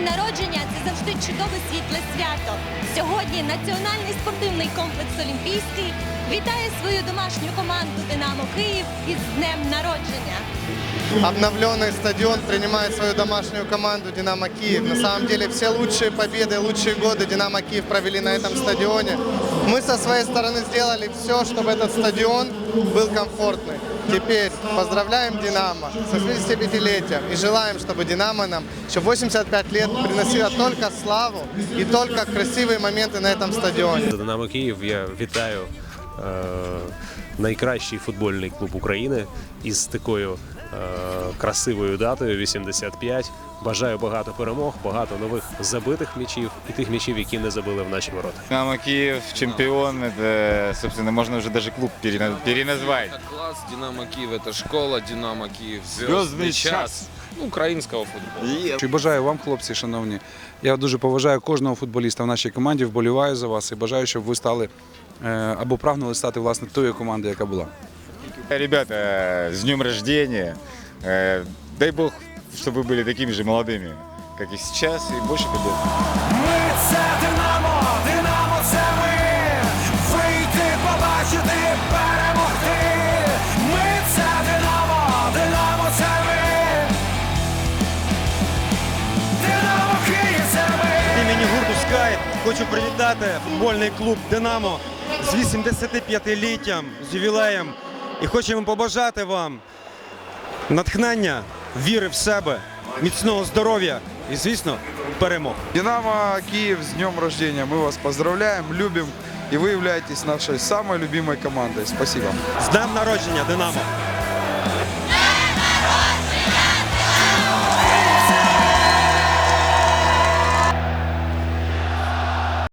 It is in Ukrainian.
День народження це завжди чудове світле свято. Сьогодні Національний спортивний комплекс Олімпійський вітає свою домашню команду Динамо Київ із Днем Народження. Обновленный стадион принимает свою домашнюю команду «Динамо Киев». На самом деле все лучшие победы, лучшие годы «Динамо Киев» провели на этом стадионе. Мы со своей стороны сделали все, чтобы этот стадион был комфортный. Теперь поздравляем «Динамо» с 85-летием и желаем, чтобы «Динамо» нам еще 85 лет приносила только славу и только красивые моменты на этом стадионе. Динамо Київ я вітаю е, найкращий футбольний клуб України із такою е, красивою датою 85. Бажаю багато перемог, багато нових забитих м'ячів і тих м'ячів, які не забили в наші ворота. Динамо Киев, чемпион, это, собственно, можно уже даже клуб перена- переназвать. Это класс, Динамо Киев, это школа, Динамо Киев, Звездный звездный час. час украинского футбола. І бажаю вам, хлопці, шановні. Я дуже поважаю кожного футболіста в нашій команді, вболіваю за вас і бажаю, щоб ви стали е, або прагнули стати власне тою командою, яка була. Ребята, с днем рождения. Э, Дай бог, чтобы вы были такими же молодыми, как и сейчас, и больше побед. Ми це Динамо, Динамо це ми. Вийти, побачити, перемогти. Ми це Динамо, Динамо це ми. Динамо Київ це ми. імені гурту Скай хочу привітати футбольний клуб Динамо з 85-літтям, з ювілеєм. І хочемо побажати вам натхнення, віри в себе, міцного здоров'я і, звісно, перемог. Динамо Київ з днем рождения. Ми вас поздравляємо, любимо і ви являєтесь нашою самою любимою командою. Спасибо. З днем народження, Динамо!